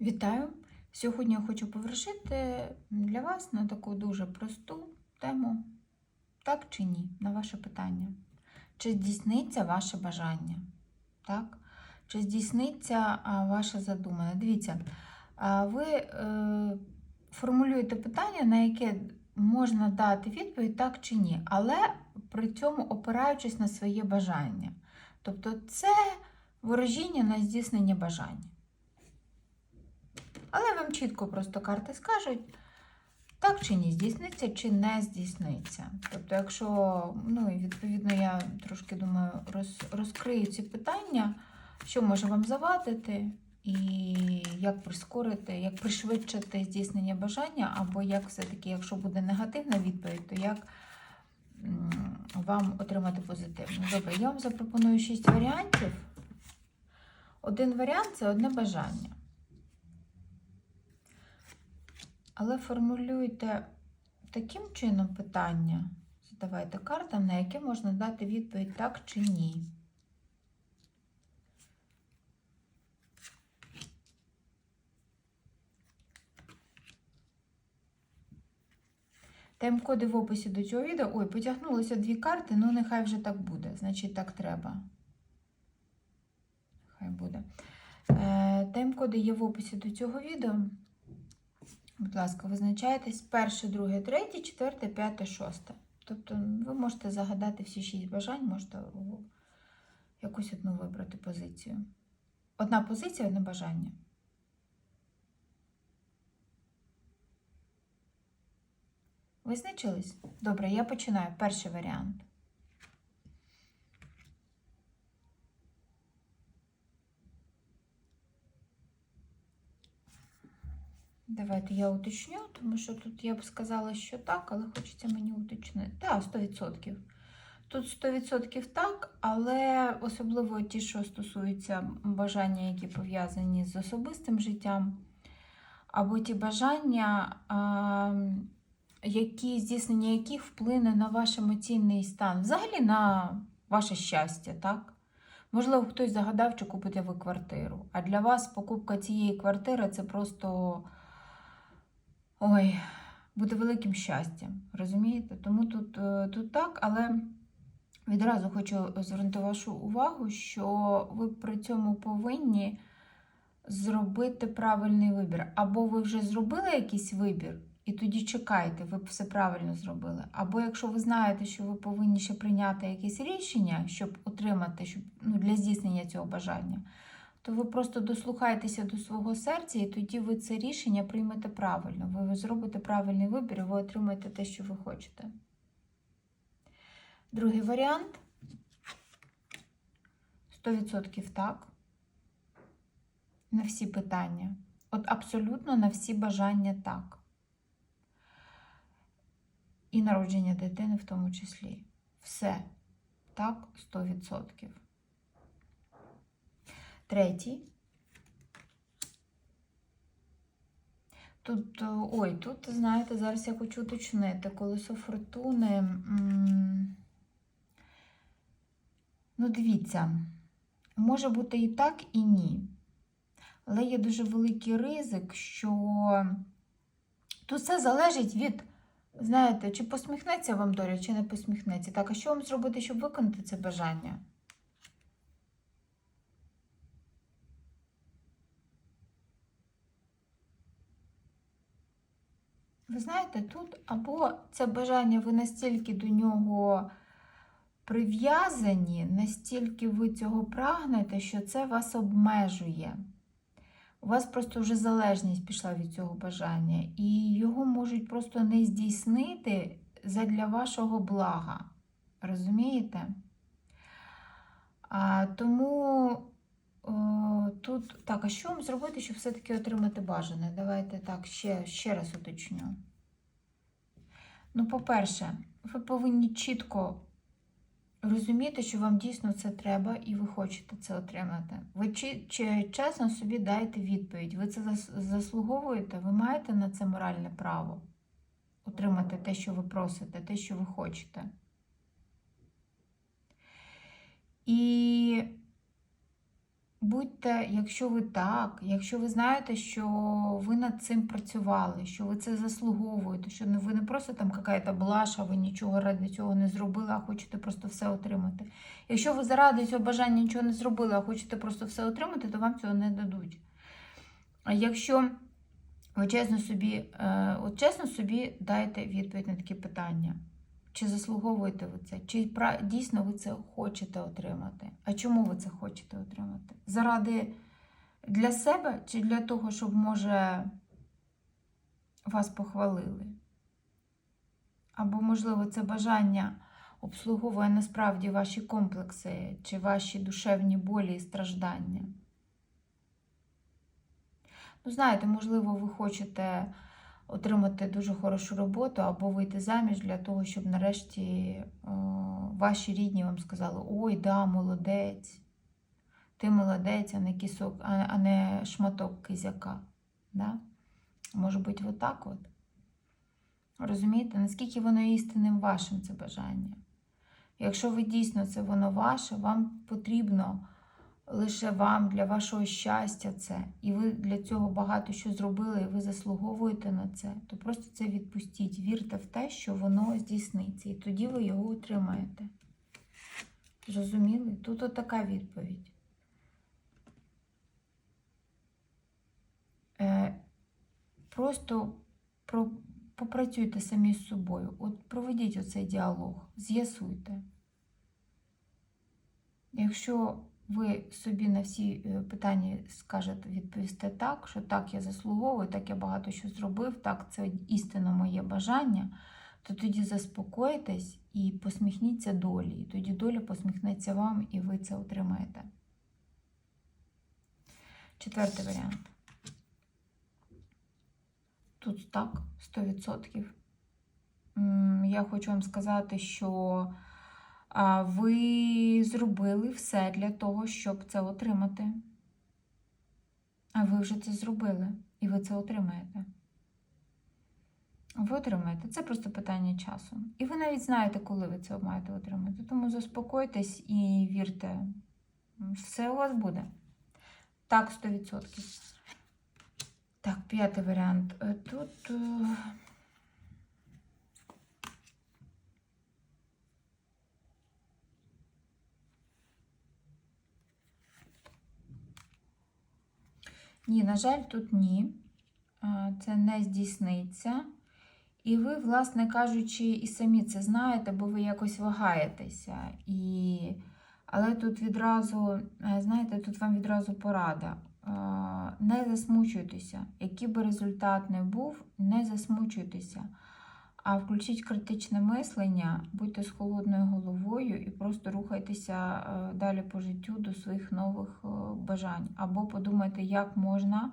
Вітаю! Сьогодні я хочу повершити для вас на таку дуже просту тему, так чи ні, на ваше питання. Чи здійсниться ваше бажання? Так? Чи здійсниться а, ваше задумане? Дивіться, ви е, формулюєте питання, на яке можна дати відповідь так чи ні, але при цьому опираючись на своє бажання. Тобто це ворожіння на здійснення бажання. Але вам чітко просто карти скажуть, так чи ні, здійсниться, чи не здійсниться. Тобто, якщо, ну і відповідно, я трошки думаю, роз, розкрию ці питання, що може вам завадити, і як прискорити, як пришвидшити здійснення бажання, або як все-таки, якщо буде негативна відповідь, то як вам отримати позитивну. Добре, я вам запропоную шість варіантів. Один варіант це одне бажання. Але формулюйте таким чином питання, задавайте картам, на яке можна дати відповідь так чи ні. Тайм-коди в описі до цього відео. Ой, потягнулося дві карти, ну нехай вже так буде. Значить, так треба. Хай буде. Е, Тайм-коди є в описі до цього відео. Будь ласка, визначайтесь перше, друге, третє, четверте, п'яте, шосте. Тобто ви можете загадати всі шість бажань, можете якусь одну вибрати позицію. Одна позиція, одне бажання. Визначились? Добре, я починаю. Перший варіант. Давайте я уточню, тому що тут я б сказала, що так, але хочеться мені уточнити. Так, 100%. Тут 100% так, але особливо ті, що стосуються бажання, які пов'язані з особистим життям, або ті бажання, які здійснення яких вплине на ваш емоційний стан, взагалі на ваше щастя, так? Можливо, хтось загадав, чи купите ви квартиру. А для вас покупка цієї квартири це просто. Ой, буде великим щастям, розумієте? Тому тут, е, тут так, але відразу хочу звернути вашу увагу, що ви при цьому повинні зробити правильний вибір. Або ви вже зробили якийсь вибір, і тоді чекайте, ви все правильно зробили. Або якщо ви знаєте, що ви повинні ще прийняти якесь рішення, щоб отримати, щоб, ну, для здійснення цього бажання, то ви просто дослухаєтеся до свого серця, і тоді ви це рішення приймете правильно. Ви зробите правильний вибір, і ви отримаєте те, що ви хочете. Другий варіант 100% так. На всі питання. От абсолютно на всі бажання так. І народження дитини в тому числі. Все. Так, 100%. Третій. Тут, е, ой, тут, знаєте, зараз я хочу уточнити, колесо фортуни. Ну, дивіться, може бути і так, і ні. Але є дуже великий ризик, що тут все залежить від, знаєте, чи посміхнеться вам доля, чи не посміхнеться. Так, а що вам зробити, щоб виконати це бажання? Ви знаєте, тут або це бажання, ви настільки до нього прив'язані, настільки ви цього прагнете, що це вас обмежує. У вас просто вже залежність пішла від цього бажання, і його можуть просто не здійснити задля вашого блага. Розумієте? А, тому о, тут так, а що вам зробити, щоб все-таки отримати бажане? Давайте так, ще, ще раз уточню. Ну, по-перше, ви повинні чітко розуміти, що вам дійсно це треба і ви хочете це отримати. Ви чесно собі дайте відповідь. Ви це заслуговуєте, ви маєте на це моральне право отримати те, що ви просите, те, що ви хочете. І будьте, якщо ви так, якщо ви знаєте, що ви над цим працювали, що ви це заслуговуєте, що ви не просто там якась блаша, ви нічого ради цього не зробили, а хочете просто все отримати. Якщо ви заради цього бажання нічого не зробили, а хочете просто все отримати, то вам цього не дадуть. А якщо ви чесно собі, е, от чесно собі дайте відповідь на такі питання. Чи заслуговуєте ви це? Чи дійсно ви це хочете отримати? А чому ви це хочете отримати? Заради для себе чи для того, щоб, може, вас похвалили? Або, можливо, це бажання обслуговує насправді ваші комплекси чи ваші душевні болі і страждання? Ну, знаєте, можливо, ви хочете отримати дуже хорошу роботу або вийти заміж для того, щоб нарешті ваші рідні вам сказали: ой, да, молодець, ти молодець, а не кісок, а, а не шматок кизяка. Да? Може бути, отак от. Розумієте, наскільки воно істинним вашим це бажання? Якщо ви дійсно це воно ваше, вам потрібно лише вам для вашого щастя це, і ви для цього багато що зробили, і ви заслуговуєте на це, то просто це відпустіть. Вірте в те, що воно здійсниться, і тоді ви його отримаєте. Зрозуміли? Тут отака відповідь. Е, просто про, попрацюйте самі з собою. От проведіть оцей діалог, з'ясуйте. Якщо ви собі на всі е, питання скажете, відповісте так, що так я заслуговую, так я багато що зробив, так це істинно моє бажання, то тоді заспокойтесь і посміхніться долі. І тоді доля посміхнеться вам, і ви це отримаєте. Четвертий варіант. Тут так, 100%. Я хочу вам сказати, що ви зробили все для того, щоб це отримати. А ви вже це зробили, і ви це отримаєте. Ви отримаєте. Це просто питання часу. І ви навіть знаєте, коли ви це маєте отримати. Тому заспокойтесь і вірте, все у вас буде. Так, 100%. Так, п'ятий варіант. Е, Тут. Ні, на жаль, тут ні. Це не здійсниться. І ви, власне кажучи, і самі це знаєте, бо ви якось вагаєтеся. І... Але тут відразу, е, знаєте, тут вам відразу порада. Не засмучуйтеся. Який би результат не був, не засмучуйтеся. А включіть критичне мислення, будьте з холодною головою і просто рухайтеся е, далі по життю до своїх нових е, бажань. Або подумайте, як можна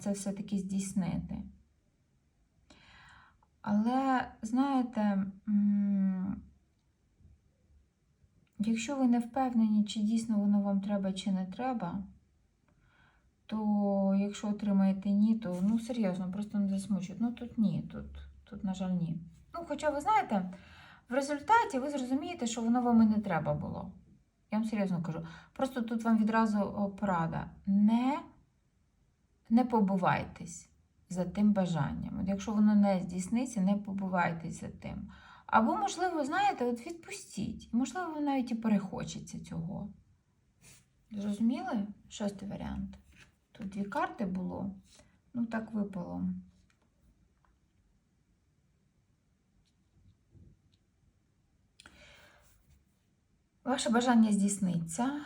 це все-таки здійснити. Але, знаєте, якщо ви не впевнені, чи дійсно воно вам треба, чи не треба, то якщо отримаєте ні, то ну серйозно, просто не засмучують. Ну тут ні, тут, тут, на жаль, ні. Ну, хоча ви знаєте, в результаті ви зрозумієте, що воно вам і не треба було. Я вам серйозно кажу. Просто тут вам відразу порада. Не, не побувайтесь за тим бажанням. От якщо воно не здійсниться, не побувайтесь за тим. Або, можливо, знаєте, от відпустіть. Можливо, ви навіть і перехочеться цього. Зрозуміли? Шостий варіант. Тут дві карти було. Ну, так випало. Ваше бажання здійсниться.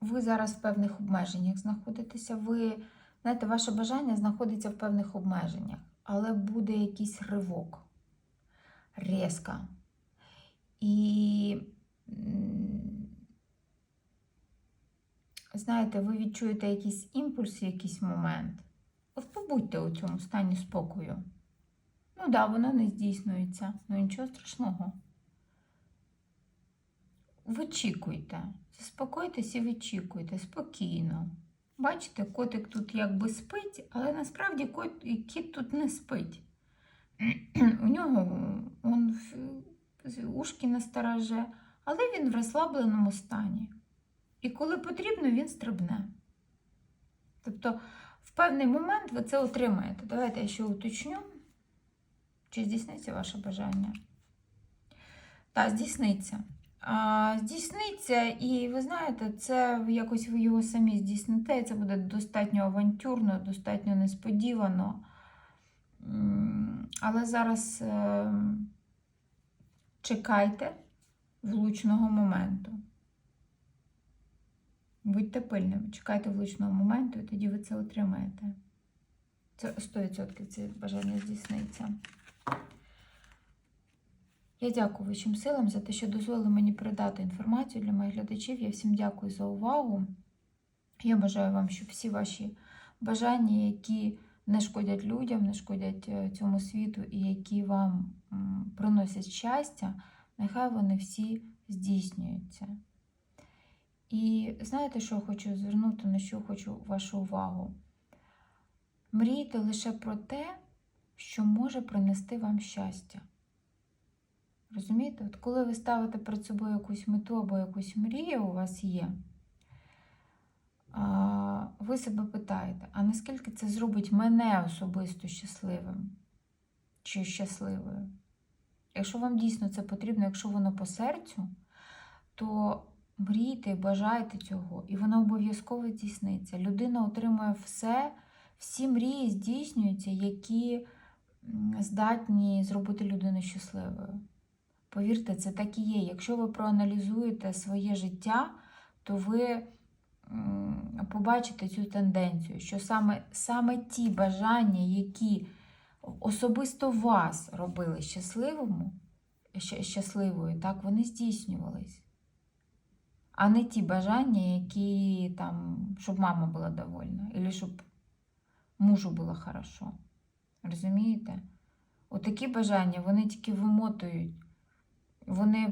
Ви зараз в певних обмеженнях знаходитеся. Ви, знаєте, ваше бажання знаходиться в певних обмеженнях, але буде якийсь ривок, різка. І, знаєте, ви відчуєте якийсь імпульс якийсь момент. От побудьте у цьому стані спокою. Ну так, да, воно не здійснюється, ну нічого страшного. Вичікуйте, заспокойтесь і вичікуйте спокійно. Бачите, котик тут якби спить, але насправді кот, кіт тут не спить. У нього он, ушки настороже, але він в розслабленому стані. І коли потрібно, він стрибне. Тобто, в певний момент ви це отримаєте. Давайте я ще уточню, чи здійсниться ваше бажання. Так, здійсниться. Здійсниться, і ви знаєте, це якось ви його самі здійсните, і це буде достатньо авантюрно, достатньо несподівано. Але зараз е, чекайте влучного моменту. Будьте пильними, чекайте влучного моменту, і тоді ви це отримаєте. Це 100% це бажання здійсниться. Я дякую вищим силам за те, що дозволили мені передати інформацію для моїх глядачів. Я всім дякую за увагу. Я бажаю вам, щоб всі ваші бажання, які не шкодять людям, не шкодять е, цьому світу і які вам приносять щастя, нехай вони всі здійснюються. І знаєте, що я хочу звернути, на що хочу вашу увагу? Мрійте лише про те, що може принести вам щастя. Розумієте? От коли ви ставите перед собою якусь мету або якусь мрію у вас є, ви себе питаєте, а наскільки це зробить мене особисто щасливим чи щасливою? Якщо вам дійсно це потрібно, якщо воно по серцю, то мрійте бажайте цього, і воно обов'язково здійсниться. Людина отримує все, всі мрії здійснюються, які здатні зробити людину щасливою. Повірте, це так і є. Якщо ви проаналізуєте своє життя, то ви побачите цю тенденцію, що саме, саме ті бажання, які особисто вас робили щасливому, щасливою, так, вони здійснювались. А не ті бажання, які там, щоб мама була довольна, або щоб мужу було хорошо. Розумієте? Отакі бажання вони тільки вимотують вони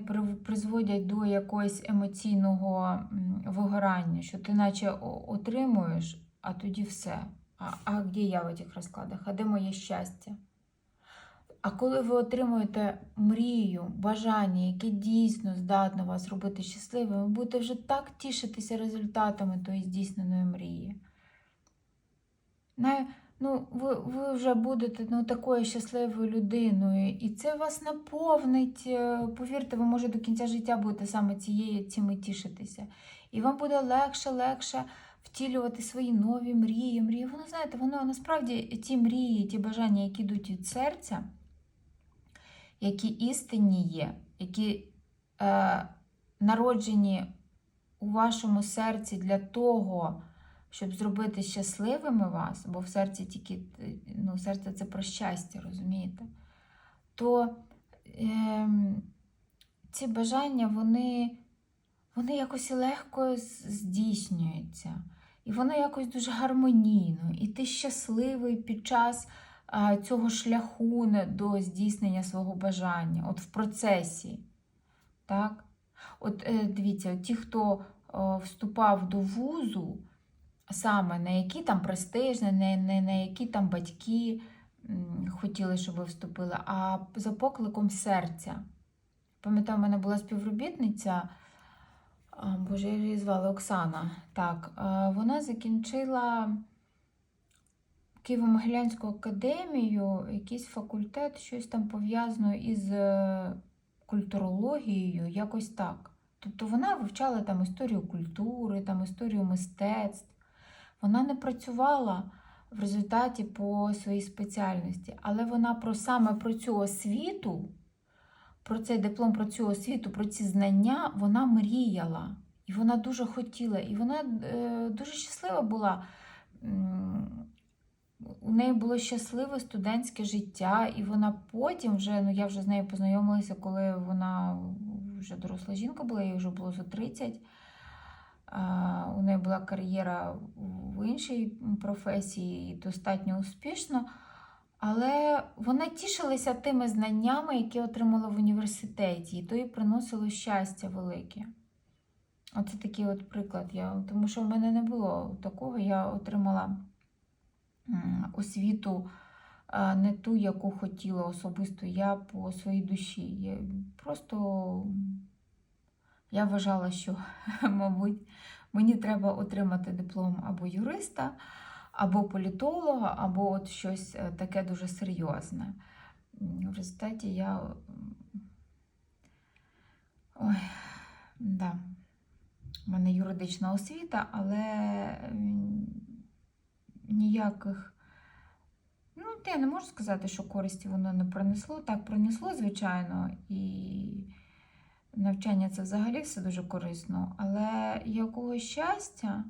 призводять до якогось емоційного вигорання, що ти наче отримуєш, а тоді все. А, а де я в цих розкладах? А де моє щастя? А коли ви отримуєте мрію, бажання, яке дійсно здатно вас робити щасливим, ви будете вже так тішитися результатами тої здійсненої мрії. Ну, ви, ви вже будете ну, такою щасливою людиною, і це вас наповнить. е, Повірте, ви може до кінця життя будете саме цією цим і тішитися. І вам буде легше, легше втілювати свої нові мрії. Мрії. Воно знаєте, воно насправді ті мрії, ті бажання, які йдуть від серця, які істинні є, які е, народжені у вашому серці для того щоб зробити щасливими вас, бо в серці тільки ну, серце це про щастя, розумієте? То ем, ці бажання, вони, вони якось легко здійснюються. І воно якось дуже гармонійно. І ти щасливий під час а, цього шляху до здійснення свого бажання, от в процесі. Так? От е, дивіться, ті, хто е, вступав до вузу, саме на які там престижні, не, не на які там батьки хотіли, щоб ви вступили, а за покликом серця. Пам'ятаю, у мене була співробітниця, боже, як її звали Оксана. Так, вона закінчила Києво-Могилянську академію, якийсь факультет, щось там пов'язано із е, культурологією, якось так. Тобто вона вивчала там історію культури, там історію мистецтв. Вона не працювала в результаті по своїй спеціальності, але вона про саме про цю освіту, про цей диплом, про цю освіту, про ці знання, вона мріяла. І вона дуже хотіла, і вона е, дуже щаслива була. У неї було щасливе студентське життя, і вона потім вже, ну я вже з нею познайомилася, коли вона вже доросла жінка була, їй вже було за 30. У неї була кар'єра в іншій професії і достатньо успішно. Але вона тішилася тими знаннями, які отримала в університеті, і то їй приносило щастя велике. Оце такий от приклад. Я, тому що в мене не було такого. Я отримала освіту не ту, яку хотіла особисто я по своїй душі. Я просто Я вважала, що, мабуть, мені треба отримати диплом або юриста, або політолога, або от щось е, таке дуже серйозне. В результаті я. Ой, да. У мене юридична освіта, але ніяких. Ну, я не можу сказати, що користі воно не принесло. Так, принесло, звичайно, і навчання це взагалі все дуже корисно. Але якого щастя,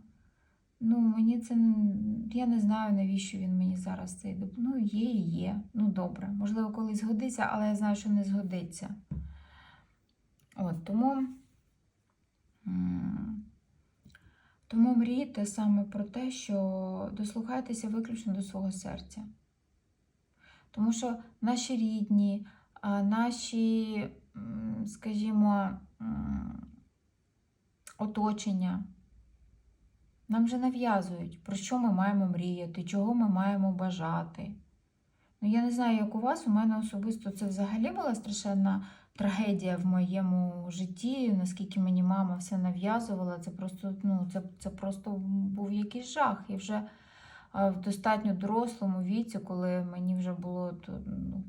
ну, мені це я не знаю, навіщо він мені зараз цей доп- Ну, є і є. Ну, добре. Можливо, колись згодиться, але я знаю, що не згодиться. От, тому. Тому мрійте саме про те, що дослухайтеся виключно до свого серця. Тому що наші рідні, наші, скажімо, оточення нам вже нав'язують, про що ми маємо мріяти, чого ми маємо бажати. Ну, я не знаю, як у вас, у мене особисто це взагалі була страшенна трагедія в моєму житті, наскільки мені мама все нав'язувала. Це просто, ну, це, це просто був якийсь жах. І вже в достатньо дорослому віці, коли мені вже було ну,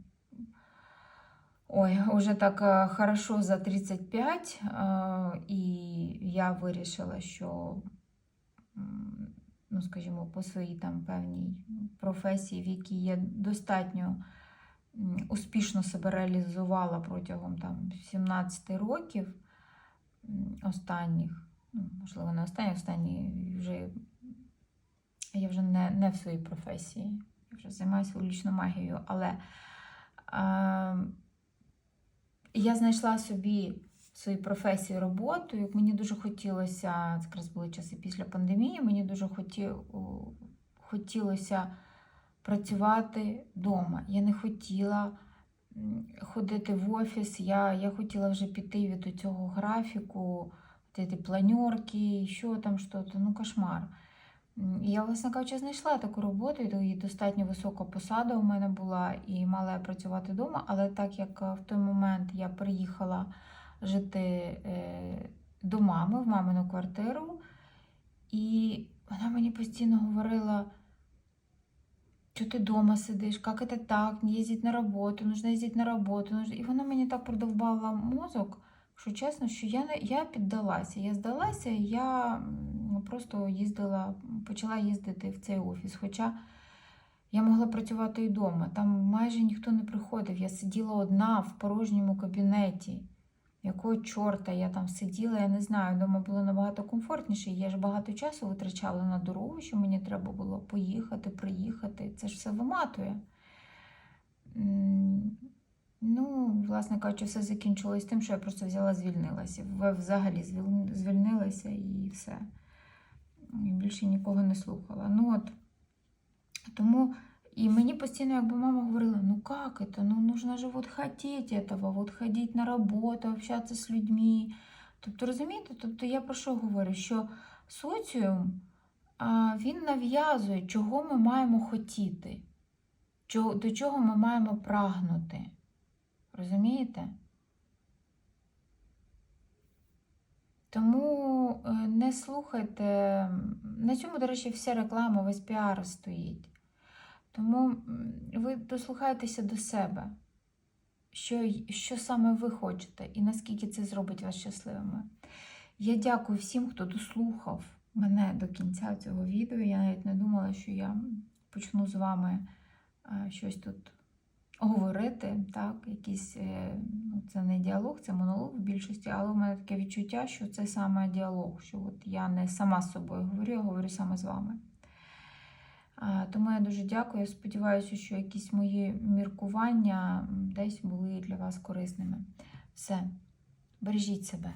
ой, вже так хорошо за 35, і я вирішила, що, ну, скажімо, по своїй там певній професії, в якій я достатньо успішно себе реалізувала протягом там 17 років останніх, ну, можливо, не останні, останні вже я вже не, не в своїй професії, я вже займаюся вуличною магією, але е, я знайшла собі в своїй професії роботу, як мені дуже хотілося, якраз були часи після пандемії, мені дуже хоті, хотілося працювати вдома. Я не хотіла ходити в офіс, я, я хотіла вже піти від цього графіку, планерки, що там, що то, ну кошмар. Я, власне кажучи, знайшла таку роботу, і достатньо висока посада у мене була, і мала я працювати вдома, але так як е, в той момент я приїхала жити е, до мами в мамину квартиру, і вона мені постійно говорила, що ти вдома сидиш, як це так, не їздить на роботу, нужно їздити на роботу. нужно-» І вона мені так продовбала мозок, що чесно, що я, я піддалася. Я здалася, я просто їздила, почала їздити в цей офіс. Хоча я могла працювати і вдома. Там майже ніхто не приходив. Я сиділа одна в порожньому кабінеті. Якого чорта я там сиділа, я не знаю. Вдома було набагато комфортніше. Я ж багато часу витрачала на дорогу, що мені треба було поїхати, приїхати. Це ж все виматує. Ну, власне кажучи, все закінчилось тим, що я просто взяла, звільнилася. Взагалі звільнилася і все. І більше нікого не слухала. Ну от, тому і мені постійно, якби мама говорила, ну як это, ну нужно же вот хотеть этого, вот ходить на роботу, общатися з людьми. Тобто, розумієте, тобто я про що говорю? Що соціум він нав'язує, чого ми маємо хотіти, до чого ми маємо прагнути. Розумієте? Тому е, не слухайте. На цьому, до речі, вся реклама, весь піар стоїть. Тому ви дослухайтеся до себе, що, що саме ви хочете і наскільки це зробить вас щасливими. Я дякую всім, хто дослухав мене до кінця цього відео. Я навіть не думала, що я почну з вами е, щось тут говорити. Так, якийсь, е, ну, це не діалог, це монолог в більшості, але у мене таке відчуття, що це саме діалог, що от я не сама з собою говорю, я говорю саме з вами. Тому я дуже дякую. Сподіваюся, що якісь мої міркування десь були для вас корисними. Все, бережіть себе.